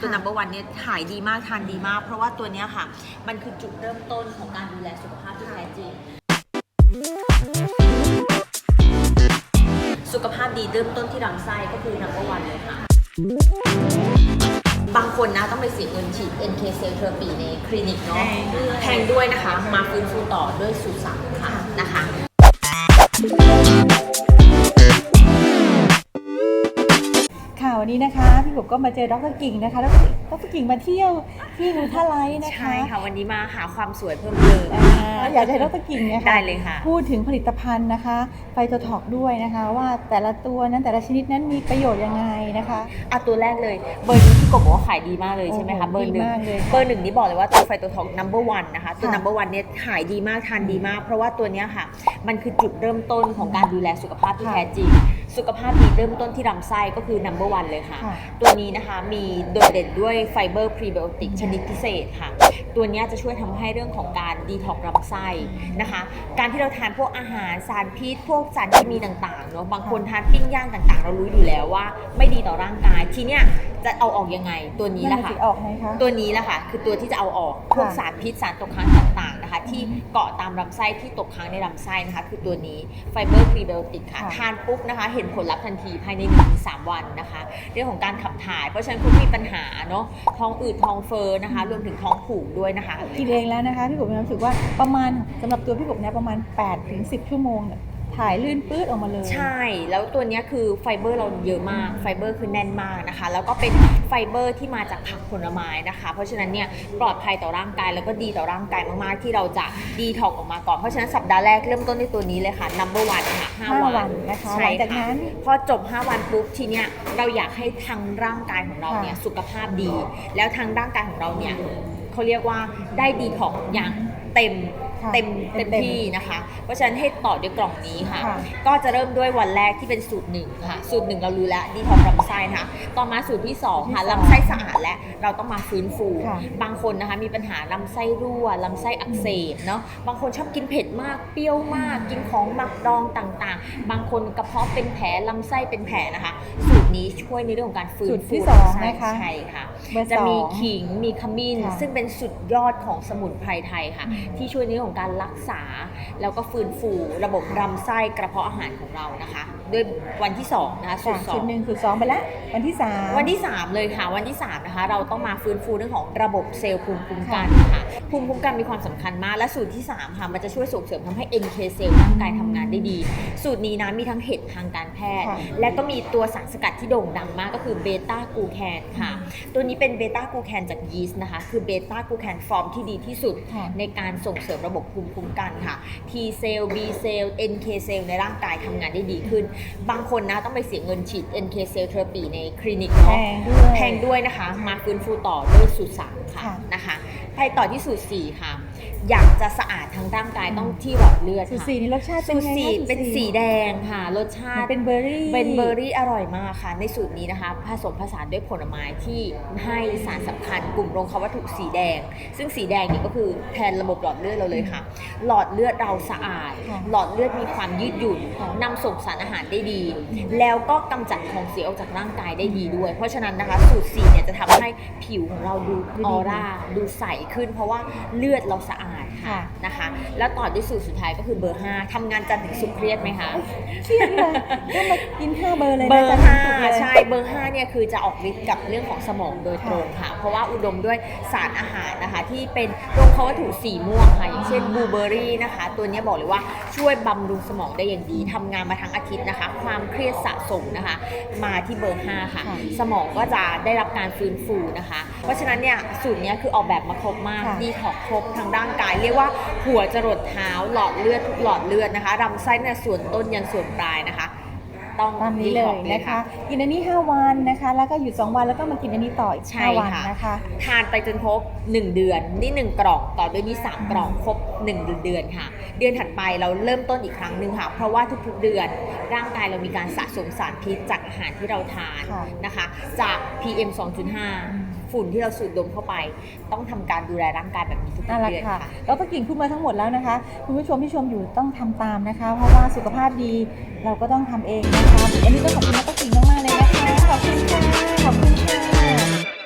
ตัว number one เนี่ยขายดีมากทานดีมาก เพราะว่าตัวเนี้ยค่ะ มันคือจุดเริ่มต้นของการดูแลสุขภาพที่แท้จริง สุขภาพดีเริ่มต้นที่ลำไส้ก็คือ number one เลยค่ะ บางคนนะต้องไปเสียเงินฉีด NK cell therapy ในคลินิกเนาะแพงด้วยแพงด้วยนะคะ มาฟื้นฟูต่อด้วยสูตรสามค่ะนะคะค่ะ พี่กบก็มาเจอดรกิ่งนะคะดรดรกิ่งมาเที่ยวที่นูทาไลท์นะคะใช่ค่ะวันนี้มาหาความสวยเพิ่มเติมอ่าอยากจะให้ดรกิ่งเนี่ยค่ะได้เลยค่ะ พูดถึงผลิตภัณฑ์นะคะไฟโตท็อกด้วยนะคะ ว่าแต่ละตัวนั้นแต่ละชนิดนั้นมีประโยชน์ยังไงนะคะอะตัวแรกเลยเบอร์นี้ที่กบบอกว่าขายดีมากเลยใช่ไหมคะโอ้เบโหอร์หนึ่งดีมากเลยเบอร์หนึ่งนี่บอกเลยว่าตัวไฟตัวทอง number one นะคะตัวค่ะ number one เนี่ยขายดีมากทานดีมาก เพราะว่าตัวเนี้ยค่ะ มันคือจุดเริ่มต้นของการดูแลสุขภาพที่ค่ะแท้จริง สุขภาพดีเริ่มต้นที่ลำไส้ก็คือ number one เลยค่ะ ค่ะตัวนี้นะคะมีโดดเด่นด้วยไฟเบอร์พรีไบโอติกชนิดพิเศษค่ะ ตัวเนี้ยจะช่วยทำให้เรื่องของการดีท็อกลำไส้นะคะ การที่เราทานพวกอาหารสารพิษ พวกสารเคมีต่างๆเนาะบางคนทานปิ้งย่างต่างๆ เรารู้อยู่แล้วว่า ไม่ดีต่อร่างกาย ทีเนี้ยจะเอาออกยังไงตัวนี้แหละนั่นค่ะสิออกไหมคะ ตัวนี้แหละค่ะ คือตัวที่จะเอาออกพวกค่ะ สารพิษสารตกค้างต่างๆ นะคะที่เกาะตามลำไส้ที่ตกค้างในลำไส้นะคะคือตัวนี้ไฟเบอร์พรีไบโอติกค่ะค่ะ ทานปุ๊บนะคะ เห็นผลลัพธ์ทันทีภายใน1-3 วันนะคะ เรื่องของการขับถ่าย เพราะฉะนั้นคุณมีปัญหาเนาะท้องอืดท้องเฟ้อนะคะ รวมถึงท้องผูกด้วยนะคะ กินเองแล้วนะคะพี่กบมีความรู้สึกว่าประมาณสำหรับตัวพี่กบเนี่ยประมาณ8ถึง10 ชั่วโมงเนี่ย ถ่ายลื่นปื้ดออกมาเลย ใช่ แล้วตัวเนี้ยคือไฟเบอร์เราเยอะมาก ไฟเบอร์คือแน่นมากนะคะ แล้วก็เป็นไฟเบอร์ที่มาจากผักผลไม้นะคะ เพราะฉะนั้นเนี่ยปลอดภัยต่อร่างกายแล้วก็ดีต่อร่างกายมากๆ ที่เราจะดีท็อกออกมาก่อน เพราะฉะนั้นสัปดาห์แรกเริ่มต้นด้วยตัวนี้เลยค่ะ number one ค่ะห้า5วัวันนนะคะใช่หลังจากนั้นพอจบ 5 วันปุ๊บทีเนี้ยเราอยากให้ทางร่างกายของเราเนี่ยค่ะสุขภาพดี แล้วทางร่างกายของเราเนี่ยเขาเรียกว่าได้ดีท็อกอย่างเต็มค่ะเต็มเต็เต็มมที่นะคะ เพราะฉะนั้นให้ต่อด้วยกล่องนี้ค่ะ ค่ะ ก็จะเริ่มด้วยวันแรกที่เป็นสูตรหนึ่งค่ะ สูตรหนึ่งเรารู้แล้วดีท็อกลำไส้นะคะ ต่อมาสูตรที่สองค่ะที่สองลำไส้สะอาดและเราต้องมาฟื้นฟู ค่ะบางคนนะคะมีปัญหาลำไส้รั่วลำไส้อักเสบเนาะ บางคนชอบกินเผ็ดมาก เปรี้ยวมาก กินของหมักดองต่างๆ บางคนกระเพาะเป็นแผลลำไส้เป็นแผลนะคะ สูตรนี้ช่วยในเรื่องของการฟื้สูนตรฟูที่สองลำไส้นะคะใช่ค่ะ เบอร์จะมีสองขิง มีขมิ้น ค่ะซึ่งเป็นสุดยอดของสมุนไพรไทยค่ะ อืมที่ช่วยในเรื่องของการรักษา แล้วก็ฟื้นฟูระบบลำไส้กระเพาะอาหารของเรานะคะด้วยวันที่2นะคะสูจากตรสอชุดงหนึ่งสูตรสองไปแล้ว วันที่สาม วันที่ 3 เลยค่ะ วันที่ 3 นะคะ เราต้องมาฟื้นฟูเรื่องของระบบเซลล์ภูมิคุ้มกันค่ะภูมิคุ้มกันมีความสำคัญมาก และสูตรที่ 3 ค่ะ มันจะช่วยส่งเสริมทำให้ NK เซลล์ร่างกายทำงานได้ดี สูตรนี้นะมีทั้งเห็ดทางการแพทย์ ค่ะ และก็มีตัวสารสกัดที่โด่งดังมากก็คือเบต้ากลูแคนค่ะ ตัวนี้เป็นเบต้ากลูแคนจากยีสต์นะคะ คือเบต้ากลูแคนฟอร์มที่ดีที่สุด ค่ะ ในการส่งเสริมระบบภูมิคุ้มกันค่ะ T เซลล์ B เซลล์ NK เซลล์ในร่างกายทำงานได้ดีขึ้น บางคนนะต้องไปเสียเงินฉีด NK เซลล์เทอราปีในคลินิกแพเนาะงด้วยแพงด้วยนะคะ มาฟื้นฟูต่อด้วยสูตรสามค่ะค่ะนะคะไปต่อที่สูตรสี่ค่ะ อยากจะสะอาดทั้งร่างกายต้องที่หลอดเลือดสูตรค่ะ สี่นี่รสชาติเป็สูนตรไงสี่คะสูตรเป็นสีแดงค่ะรสชามันติเป็นเบอร์รี่ เป็นเบอร์รี่อร่อยมากค่ะ ในสูตรนี้นะคะ ผสมผสานด้วยผลไม้ที่ให้สารสำคัญกลุ่มโรงควัตถุสีแดง ซึ่งสีแดงนี่ก็คือแทนระบบหลอดเลือดเราเลยค่ะ หลอดเลือดเราสะอาด ค่ะหลอดเลือดมีความยืดหยุ่นค่ะนำส่งสารอาหารได้ดี แล้วก็กำจัดของเสียออกจากร่างกายได้ดีด้วย เพราะฉะนั้นนะคะสูตรสีเนี่ยจะทำให้ผิวของเราดูดูดีออร่าดูใสขึ้น เพราะว่าเลือดเราสะอาดค่ะค่ะนะคะ แล้วต่อด้วยสูตรสุดท้ายก็คือเบอร์ 5ทำงานจันทร์ถึงศุกร์เครียดไหมคะเครียดเลยก็มากินห้าเบอร์เลยเบนะอร์จ๊ะห้าสุดๆเลยใช่เบอร์ห้าเนี่ยคือจะออกฤทธิ์กับเรื่องของสมองโดยตรงค่ะ เพราะว่าอุดมด้วยสารอาหารนะคะ ที่เป็นโรงเขาวัตถุสีม่วงค่ะอย่างเช่นบลูเบอร์รี่นะคะ ตัวเนี้ยบอกเลยว่าช่วยบำรุงสมองได้อย่างดีทำงานมาทั้งอาทิตย์นะคะ ความเครียดสะสมนะคะ มาที่เบอร์ห้าค่ะค่ะ สมองก็จะได้รับการฟื้นฟูนะคะ เพราะฉะนั้นเนี่ยสูตรเนี้ยคือออกแบบมาครบมากค่ะ ดีท็อกครบทางร่างกาย เรียกว่าหัวจรดเท้าหลอดเลือดทุกหลอดเลือดนะคะลำไส้เนี่ยส่วนต้นยันส่วนปลายนะคะ ต้องตามนี้เลท็อยกนะคะ กินอันนี้ 5 วันนะคะ แล้วก็หยุด 2 วันแล้วก็มากินอันนี้ต่ออีกใช่5วันค่ะ นะคะ ทานไปจนครบ 1 เดือน นี่ 1 กล่องต่อด้วยนี่3กล่องครบ 1 เดือนค่ะ เดือนถัดไปเราเริ่มต้นอีกครั้งหนึ่งค่ะ เพราะว่าทุกๆเดือนร่างกายเรามีการสะสมสารพิษจากอาหารที่เราทานค่ะนะคะ จาก PM 2.5 ฝุ่นที่เราสูดดมเข้าไป ต้องทำการดูแลร่างกายแบบนี้ทุกเดือนค่ะแล้วก็กิ่งพูดมาทั้งหมดแล้วนะคะ คุณผู้ชมที่ชมอยู่ต้องทำตามนะคะ เพราะว่าสุขภาพดีเราก็ต้องทำเองนะคะวันนี้ต้องขอบคุณนักกิ่งมากๆเลยนะคะขอบคุณค่ะขอบคุณค่ะ